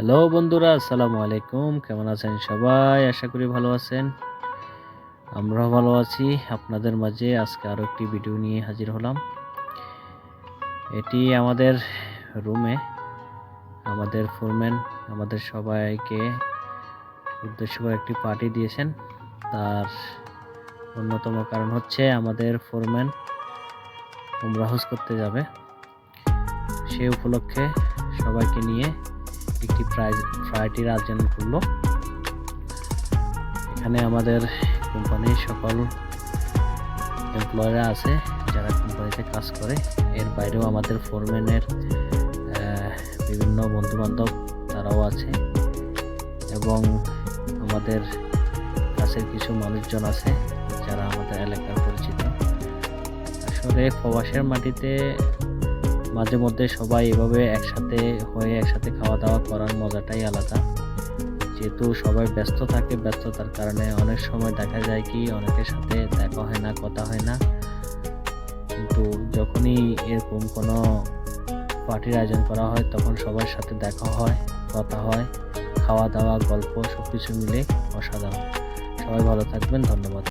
Hello বন্ধুরা, আসসালামু আলাইকুম। কেমন আছেন সবাই? আশা করি ভালো আছেন। আমরাও ভালো আছি। আপনাদের মাঝে আজকে আরও একটি ভিডিও নিয়ে হাজির হলাম। এটি আমাদের রুমে আমাদের ফোরম্যান, আমাদের সবাইকে উদ্দেশ্য করে একটি পার্টি দিয়েছেন। তার অন্যতম কারণ হচ্ছে আমাদের ফোরম্যান উমরা হজ করতে যাবে। সে উপলক্ষে সবাইকে নিয়ে একটি প্রাইজ ফ্রাইটির আয়োজন করল। এখানে আমাদের কোম্পানির সকল এমপ্লয়িরা আছে, যারা কোম্পানিতে কাজ করে। এর বাইরেও আমাদের ফোরম্যানের বিভিন্ন বন্ধু বান্ধব তারাও আছে। এবং আমাদের কাছের কিছু মানুষজন আছে, যারা আমাদের এলাকার পরিচিত। আসলে প্রবাসের মাটিতে মাঝে মধ্যে সবাই এভাবে একসাথে হয়ে একসাথে খাওয়া দাওয়া করার মজাটাই আলাদা। যেহেতু সবাই ব্যস্ত থাকে ব্যস্ততার কারণে অনেক সময় দেখা যায় কি অনেকের সাথে দেখা হয় না, কথা হয় না। কিন্তু যখনই এরকম কোনো পার্টির আয়োজন করা হয় তখন সবার সাথে দেখা হয়, কথা হয় খাওয়া দাওয়া গল্প সব কিছু মিলে অসাধারণ। সবাই ভালো থাকবেন, ধন্যবাদ।